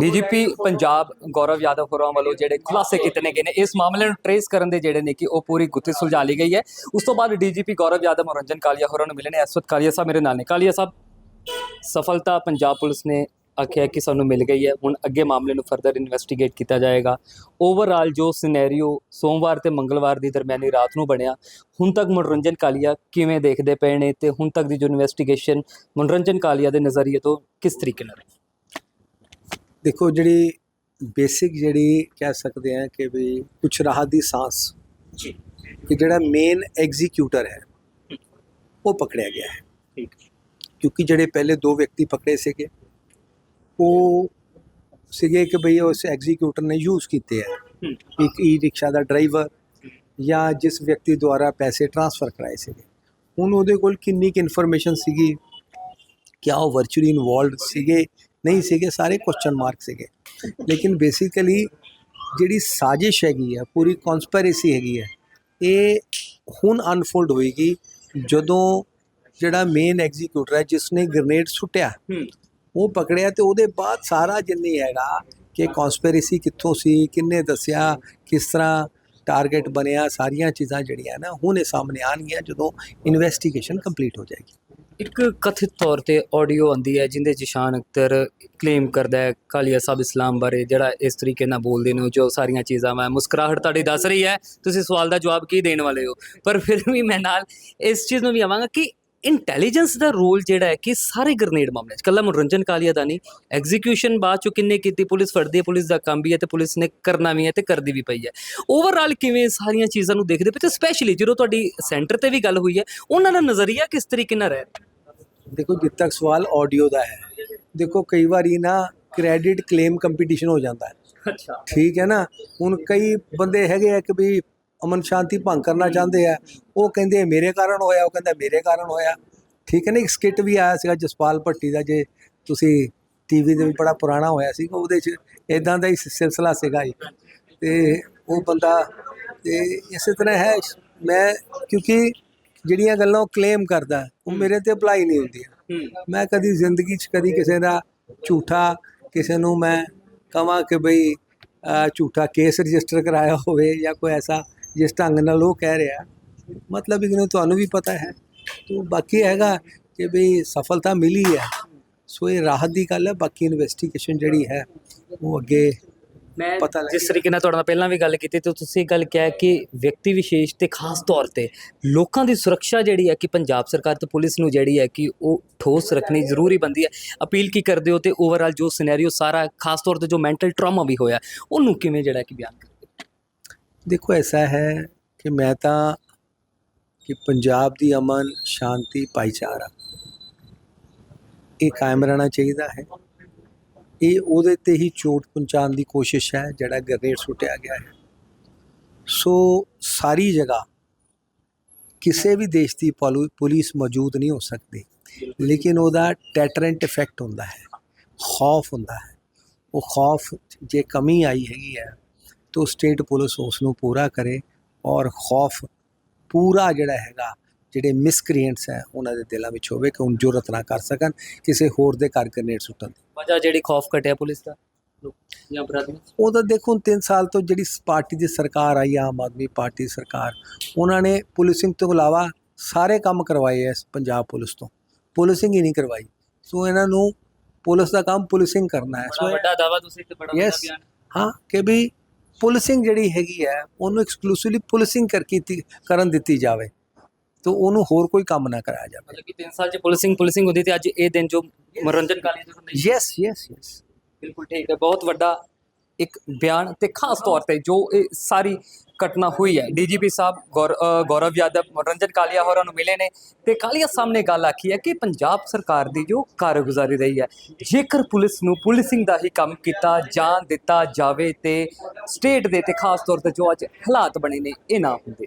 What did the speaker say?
DGP Punjab ਗੌਰਵ ਯਾਦਵ ਹੋਰਾਂ ਵੱਲੋਂ ਜਿਹੜੇ ਖੁਲਾਸੇ ਕੀਤੇ ਨੇ ਗਏ ਨੇ ਇਸ ਮਾਮਲੇ ਨੂੰ ਟਰੇਸ ਕਰਨ ਦੇ ਜਿਹੜੇ ਨੇ ਕਿ ਉਹ ਪੂਰੀ ਗੁੱਥੀ ਸੁਲਝਾ ਲਈ ਗਈ ਹੈ। ਉਸ ਤੋਂ ਬਾਅਦ ਡੀਜੀਪੀ ਗੌਰਵ ਯਾਦਵ ਮਨੋਰੰਜਨ ਕਾਲੀਆ ਹੋਰਾਂ ਨੂੰ ਮਿਲੇ ਨੇ ਇਸ ਵਕਤ ਕਾਲੀਆ ਸਾਹਿਬ ਮੇਰੇ ਨਾਲ ਨੇ। ਕਾਲੀਆ ਸਾਹਿਬ ਸਫਲਤਾ ਪੰਜਾਬ ਪੁਲਿਸ ਨੇ ਆਖਿਆ ਕਿ ਸਾਨੂੰ ਮਿਲ ਗਈ ਹੈ। ਹੁਣ ਅੱਗੇ ਮਾਮਲੇ ਨੂੰ ਫਰਦਰ ਇਨਵੈਸਟੀਗੇਟ ਕੀਤਾ ਜਾਏਗਾ। ਓਵਰਆਲ ਜੋ ਸਿਨੈਰੀਓ ਸੋਮਵਾਰ ਤੇ ਮੰਗਲਵਾਰ ਦੀ ਦਰਮਿਆਨੀ ਰਾਤ ਨੂੰ ਬਣਿਆ ਹੁਣ ਤੱਕ ਮਨੋਰੰਜਨ ਕਾਲੀਆ ਕਿਵੇਂ ਦੇਖਦੇ ਪਏ ਨੇ ਤੇ ਹੁਣ ਤੱਕ ਦੀ ਜੋ ਇਨਵੈਸਟੀਗੇਸ਼ਨ ਮਨੋਰੰਜਨ ਕਾਲੀਆ ਦੇ ਨਜ਼ਰੀਏ ਤੋਂ ਕਿਸ ਤਰੀਕੇ ਨਾਲ ਹੈ ਦੇਖੋ ਜਿਹੜੀ ਬੇਸਿਕ ਜਿਹੜੀ ਕਹਿ ਸਕਦੇ ਆ ਕਿ ਵੀ ਕੁਛ ਰਾਹਤ ਦੀ ਸਾਂਸ ਜੀ। ਕਿ ਜਿਹੜਾ ਮੇਨ ਐਗਜ਼ੀਕਿਊਟਰ ਹੈ ਉਹ ਪਕੜਿਆ ਗਿਆ ਹੈ। ਠੀਕ ਕਿਉਂਕਿ ਜਿਹੜੇ ਪਹਿਲੇ ਦੋ ਵਿਅਕਤੀ ਪਕੜੇ ਸੀਗੇ ਉਹ ਸੀਗੇ ਕਿ ਭਈ ਉਸ ਐਗਜ਼ੀਕਿਊਟਰ ਨੇ ਯੂਜ਼ ਕੀਤੇ ਹੈ। ਇੱਕ ਈ ਰਿਕਸ਼ਾ ਦਾ ਡਰਾਈਵਰ ਜਾਂ ਜਿਸ ਵਿਅਕਤੀ ਦੁਆਰਾ ਪੈਸੇ ਟ੍ਰਾਂਸਫਰ ਕਰਾਏ ਸੀਗੇ। ਹੁਣ ਉਹਦੇ ਕੋਲ ਕਿੰਨੀ ਕੁ ਇਨਫੋਰਮੇਸ਼ਨ ਸੀਗੀ? ਕਿਆ ਉਹ ਵਰਚੁਅਲੀ ਇਨਵੋਲਵਡ ਸੀਗੇ? ਨਹੀਂ ਸੀਗੇ ਸਾਰੇ ਕੁਐਸਚਨ ਮਾਰਕ ਸੀਗੇ। ਲੇਕਿਨ ਬੇਸਿਕਲੀ ਜਿਹੜੀ ਸਾਜ਼ਿਸ਼ ਹੈਗੀ ਹੈ ਪੂਰੀ ਕਨਸਪੀਰੇਸੀ ਹੈਗੀ ਹੈ ਇਹ ਹੁਣ ਅਨਫੋਲਡ ਹੋਏਗੀ ਜਦੋਂ ਜਿਹੜਾ ਮੇਨ ਐਗਜ਼ੀਕਿਊਟਰ ਹੈ ਜਿਸ ਨੇ ਗ੍ਰਨੇਡ ਸੁੱਟਿਆ ਉਹ ਪਕੜਿਆ ਤੇ ਉਹਦੇ ਬਾਅਦ ਸਾਰਾ ਜਿੰਨੀ ਹੈਗਾ ਕਿ ਕਨਸਪੀਰੇਸੀ ਕਿੱਥੋਂ ਸੀ ਕਿੰਨੇ ਦੱਸਿਆ ਕਿਸ ਤਰ੍ਹਾਂ ਟਾਰਗੇਟ ਬਣਿਆ ਸਾਰੀਆਂ ਚੀਜ਼ਾਂ ਜਿਹੜੀਆਂ ਨਾ ਹੁਣ ਇਹ ਸਾਹਮਣੇ ਆਉਣਗੀਆਂ ਜਦੋਂ ਇਨਵੈਸਟੀਗੇਸ਼ਨ ਕੰਪਲੀਟ ਹੋ ਜਾਏਗੀ। ਇੱਕ ਕਥਿਤ ਤੌਰ ਤੇ ਆਡੀਓ ਆਂਦੀ ਹੈ ਜਿੰਦੇ ਚ ਸ਼ਾਨ ਅਖਤਰ ਕਲੇਮ ਕਰਦਾ ਹੈ ਕਾਲੀਆ ਸਾਹਿਬ ਇਸਲਾਮ ਬਾਰੇ, ਜਿਹੜਾ ਇਸ ਤਰੀਕੇ ਨਾਲ ਬੋਲਦੇ ਨੇ ਜੋ ਸਾਰੀਆਂ ਚੀਜ਼ਾਂ ਮੈਂ ਮੁਸਕਰਾਹਟ ਤੁਹਾਡੀ ਦੱਸ ਰਹੀ ਹੈ, ਤੁਸੀਂ ਸਵਾਲ ਦਾ ਜਵਾਬ ਕੀ ਦੇਣ ਵਾਲੇ ਹੋ? ਪਰ ਫਿਰ ਵੀ ਮੈਂ ਨਾਲ ਇਸ ਚੀਜ਼ ਨੂੰ ਵੀ ਆਵਾਂਗਾ ਕਿ ਇੰਟੈਲੀਜੈਂਸ ਦਾ ਰੋਲ ਜਿਹੜਾ ਹੈ ਕਿ ਸਾਰੇ ਗ੍ਰਨੇਡ ਮਾਮਲੇ ਚ ਕੱਲਾ ਮਨੋਰੰਜਨ ਕਾਲੀਆ ਦਾ ਨਹੀਂ ਐਗਜ਼ੀਕਿਊਸ਼ਨ ਬਾਅਦ ਚੋਂ ਕਿੰਨੇ ਕੀਤੀ, ਪੁਲਿਸ ਫੜਦੀ ਹੈ, ਪੁਲਿਸ ਦਾ ਕੰਮ ਵੀ ਹੈ ਤੇ ਪੁਲਿਸ ਨੇ ਕਰਨਾ ਵੀ ਹੈ ਤੇ ਕਰਦੀ ਵੀ ਪਈ ਹੈ। ਓਵਰਆਲ ਕਿਵੇਂ ਸਾਰੀਆਂ ਚੀਜ਼ਾਂ ਨੂੰ ਦੇਖਦੇ ਪਏ ਤੇ ਸਪੈਸ਼ਲੀ ਜਦੋਂ ਤੁਹਾਡੀ ਸੈਂਟਰ ਤੇ ਵੀ ਗੱਲ ਹੋਈ ਹੈ, ਉਹਨਾਂ ਦਾ ਨਜ਼ਰੀਆ ਕਿਸ ਤਰੀਕੇ ਨਾਲ ਰਹਿ? ਦੇਖੋ ਜਿੱਦ ਤੱਕ ਸਵਾਲ ਆਡੀਓ ਦਾ ਹੈ ਦੇਖੋ ਕਈ ਵਾਰੀ ਨਾ ਕ੍ਰੈਡਿਟ ਕਲੇਮ ਕੰਪੀਟੀਸ਼ਨ ਹੋ ਜਾਂਦਾ ਹੈ। ਅੱਛਾ। ਠੀਕ ਹੈ ਨਾ? ਹੁਣ ਕਈ ਬੰਦੇ ਹੈਗੇ ਆ ਕਿ ਵੀ ਅਮਨ ਸ਼ਾਂਤੀ ਭੰਗ ਕਰਨਾ ਚਾਹੁੰਦੇ ਆ ਉਹ ਕਹਿੰਦੇ ਮੇਰੇ ਕਾਰਨ ਹੋਇਆ ਉਹ ਕਹਿੰਦਾ ਮੇਰੇ ਕਾਰਨ ਹੋਇਆ। ਠੀਕ ਹੈ ਨਾ? ਇੱਕ ਸਕਿੱਟ ਵੀ ਆਇਆ ਸੀਗਾ ਜਸਪਾਲ ਭੱਟੀ ਦਾ ਜੇ ਤੁਸੀਂ ਟੀਵੀ ਦੇ ਵਿੱਚ ਬੜਾ ਪੁਰਾਣਾ ਹੋਇਆ ਸੀ ਉਹਦੇ 'ਚ ਇਦਾਂ ਦਾ ਹੀ ਸਿਲਸਿਲਾ ਸੀਗਾ ਜੀ। ਤੇ ਉਹ ਬੰਦਾ ਤੇ ਇਸੇ ਤਰ੍ਹਾਂ ਹੈ ਮੈਂ ਕਿਉਂਕਿ ਜਿਹੜੀਆਂ ਗੱਲਾਂ ਉਹ ਕਲੇਮ ਕਰਦਾ ਉਹ ਮੇਰੇ ਤੇ ਅਪਲਾਈ ਨਹੀਂ ਹੁੰਦੀਆਂ। ਮੈਂ ਕਦੀ ਜ਼ਿੰਦਗੀ 'ਚ ਕਦੀ ਕਿਸੇ ਦਾ ਝੂਠਾ, ਕਿਸੇ ਨੂੰ ਮੈਂ ਕਹਾਂ ਕਿ ਬਈ ਝੂਠਾ ਕੇਸ ਰਜਿਸਟਰ ਕਰਾਇਆ ਹੋਵੇ ਜਾਂ ਕੋਈ ਐਸਾ ਜਿਸ ਢੰਗ ਨਾਲ ਉਹ ਕਹਿ ਰਿਹਾ। ਮਤਲਬ ਇਹਨੂੰ ਤੁਹਾਨੂੰ ਵੀ ਪਤਾ ਹੈ। ਤੋ ਬਾਕੀ ਹੈਗਾ ਕਿ ਬਈ ਸਫਲਤਾ ਮਿਲੀ ਹੈ। ਸੋ ਇਹ ਰਾਹਤ ਦੀ ਗੱਲ ਹੈ। ਬਾਕੀ ਇਨਵੈਸਟੀਗੇਸ਼ਨ ਜਿਹੜੀ ਹੈ, ਉਹ ਅੱਗੇ ਮੈਂ ਪਤਾ ਲੱਗ ਜਿਸ ਤਰੀਕੇ ਨਾਲ ਤੁਹਾਡੇ ਨਾਲ ਪਹਿਲਾਂ ਵੀ ਗੱਲ ਕੀਤੀ ਤੇ ਤੁਸੀਂ ਇਹ ਗੱਲ ਕਿਹਾ ਕਿ ਵਿਅਕਤੀ ਵਿਸ਼ੇਸ਼ ਤੇ ਖਾਸ ਤੌਰ ਤੇ ਲੋਕਾਂ ਦੀ ਸੁਰੱਖਿਆ ਜਿਹੜੀ ਹੈ ਕਿ ਪੰਜਾਬ ਸਰਕਾਰ ਤੇ ਪੁਲਿਸ ਨੂੰ ਜਿਹੜੀ ਹੈ ਕਿ ਉਹ ਠੋਸ ਰੱਖਣੀ ਜ਼ਰੂਰੀ ਬੰਦੀ ਹੈ। ਅਪੀਲ ਕੀ ਕਰਦੇ ਹੋ ਤੇ ਓਵਰਆਲ ਜੋ ਸਿਨੈਰੀਓ ਸਾਰਾ ਖਾਸ ਤੌਰ ਤੇ ਜੋ ਮੈਂਟਲ ਟਰਾਮਾ ਵੀ ਹੋਇਆ ਉਹਨੂੰ ਕਿਵੇਂ ਜਿਹੜਾ ਕਿ ਬਿਆਨ ਕਰਦੇ ਦੇਖੋ ਐਸਾ ਹੈ ਕਿ ਮੈਂ ਤਾਂ ਕਿ ਪੰਜਾਬ ਦੀ ਅਮਨ ਸ਼ਾਂਤੀ ਭਾਈਚਾਰਾ ਇਹ ਕਾਇਮ ਰਹਿਣਾ ਚਾਹੀਦਾ ਹੈ। ਇਹ ਉਹਦੇ ਤੇ ਹੀ ਚੋਟ ਪਹੁੰਚਾਉਣ ਦੀ ਕੋਸ਼ਿਸ਼ ਹੈ, ਜਿਹੜਾ ਗ੍ਰਨੇਡ ਸੁੱਟਿਆ ਗਿਆ ਹੈ। ਸੋ ਸਾਰੀ ਜਗ੍ਹਾ ਕਿਸੇ ਵੀ ਦੇਸ਼ ਦੀ ਪੋਲੂ- ਪੁਲਿਸ ਮੌਜੂਦ ਨਹੀਂ ਹੋ ਸਕਦੀ। ਲੇਕਿਨ ਉਹਦਾ ਟੈਟਰੈਂਟ ਇਫੈਕਟ ਹੁੰਦਾ ਹੈ, ਖੌਫ ਹੁੰਦਾ ਹੈ। ਉਹ ਖੌਫ ਜੇ ਕਮੀ ਆਈ ਹੈਗੀ ਹੈ, ਤਾਂ ਸਟੇਟ ਪੁਲਿਸ ਉਸ ਨੂੰ ਪੂਰਾ ਕਰੇ ਔਰ ਖੌਫ ਪੂਰਾ ਜਿਹੜਾ ਹੈਗਾ ਜਿਹੜੇ ਮਿਸਕ੍ਰੀਐਂਟਸ ਹੈ ਉਹਨਾਂ ਦੇ ਦਿਲਾਂ ਵਿੱਚ ਹੋਵੇ ਕਿ ਉਹ ਜੁਰਤ ਨਾ ਕਰ ਸਕਣ ਕਿਸੇ ਹੋਰ ਦੇ ਘਰ ਗ੍ਰਨੇਡ ਸੁੱਟਣ ਦੀ। ਵਜ੍ਹਾ ਜਿਹੜੀ ਖੌਫ ਕਟਿਆ ਪੁਲਿਸ ਦਾ ਜਾਂ ਬਰਾਦਰੀ ਉਹ ਤਾਂ ਦੇਖੋ 3 ਸਾਲ ਤੋਂ ਜਿਹੜੀ ਪਾਰਟੀ ਦੀ ਸਰਕਾਰ ਆਈ ਆਮ ਆਦਮੀ ਪਾਰਟੀ ਸਰਕਾਰ ਉਹਨਾਂ ਨੇ ਪੁਲਿਸਿੰਗ ਤੋਂ ਇਲਾਵਾ ਸਾਰੇ ਕੰਮ ਕਰਵਾਏ ਐ ਪੰਜਾਬ ਪੁਲਿਸ ਤੋਂ। ਪੁਲਿਸਿੰਗ ਹੀ ਨਹੀਂ ਕਰਵਾਈ। ਸੋ ਇਹਨਾਂ ਨੂੰ ਪੁਲਿਸ ਦਾ ਕੰਮ ਪੁਲਿਸਿੰਗ ਕਰਨਾ ਹੈ। ਸੋ ਵੱਡਾ ਦਾਵਾ ਤੁਸੀਂ ਤੇ ਬੜਾ ਵੱਡਾ. ਬਿਆਨ। ਹਾਂ ਕਿ ਵੀ ਪੁਲਿਸਿੰਗ ਜਿਹੜੀ ਹੈਗੀ ਹੈ ਉਹਨੂੰ ਐਕਸਕਲੂਸਿਵਲੀ ਪੁਲਿਸਿੰਗ ਕਰ ਕੀਤੀ ਕਰਨ ਦਿੱਤੀ ਜਾਵੇ। ਤਾਂ ਉਹਨੂੰ ਹੋਰ ਕੋਈ ਕੰਮ ਨਾ ਕਰਾਇਆ ਜਾਵੇ। ਮਤਲਬ ਕਿ 3 ਸਾਲ ਚ ਪੁਲਿਸਿੰਗ ਪੁਲਿਸਿੰਗ ਹੁੰਦੀ ਤੇ ਅੱਜ ਇਹ ਦਿਨ ਜੋ ਮਨੋਰੰਜਨ ਕਾਲੀ ਜੀ ਨੂੰ ਨਹੀਂ ਯੈਸ ਯੈਸ ਯੈਸ ਬਿਲਕੁਲ ਠੀਕ ਹੈ ਬਹੁਤ ਵੱਡਾ ਇੱਕ ਬਿਆਨ ਤੇ ਖਾਸ ਤੌਰ ਤੇ ਜੋ ਇਹ ਸਾਰੀ ਘਟਨਾ ਹੋਈ ਹੈ। ਡੀਜੀਪੀ ਸਾਹਿਬ ਗੌਰ- ਅ, ਗੌਰਵ ਯਾਦਵ ਮਨੋਰੰਜਨ ਕਾਲੀਆ ਹੋਰਾਂ ਨੂੰ ਮਿਲੇ ਨੇ ਤੇ ਕਾਲੀਆ ਸਾਹਮਣੇ ਗੱਲ ਆਖੀ ਹੈ ਕਿ ਪੰਜਾਬ ਸਰਕਾਰ ਦੀ ਜੋ ਕਾਰਗੁਜ਼ਾਰੀ ਰਹੀ ਹੈ ਜੇਕਰ ਪੁਲਿਸ ਨੂੰ ਪੁਲਿਸਿੰਗ ਦਾ ਹੀ ਕੰਮ ਕੀਤਾ ਜਾਂ ਦਿੱਤਾ ਜਾਵੇ ਤੇ ਸਟੇਟ ਦੇ ਤੇ ਖਾਸ ਤੌਰ ਤੇ ਜੋ ਅੱਜ ਹਾਲਾਤ ਬਣੇ ਨੇ ਇਹ ਨਾ ਹੁੰਦੇ।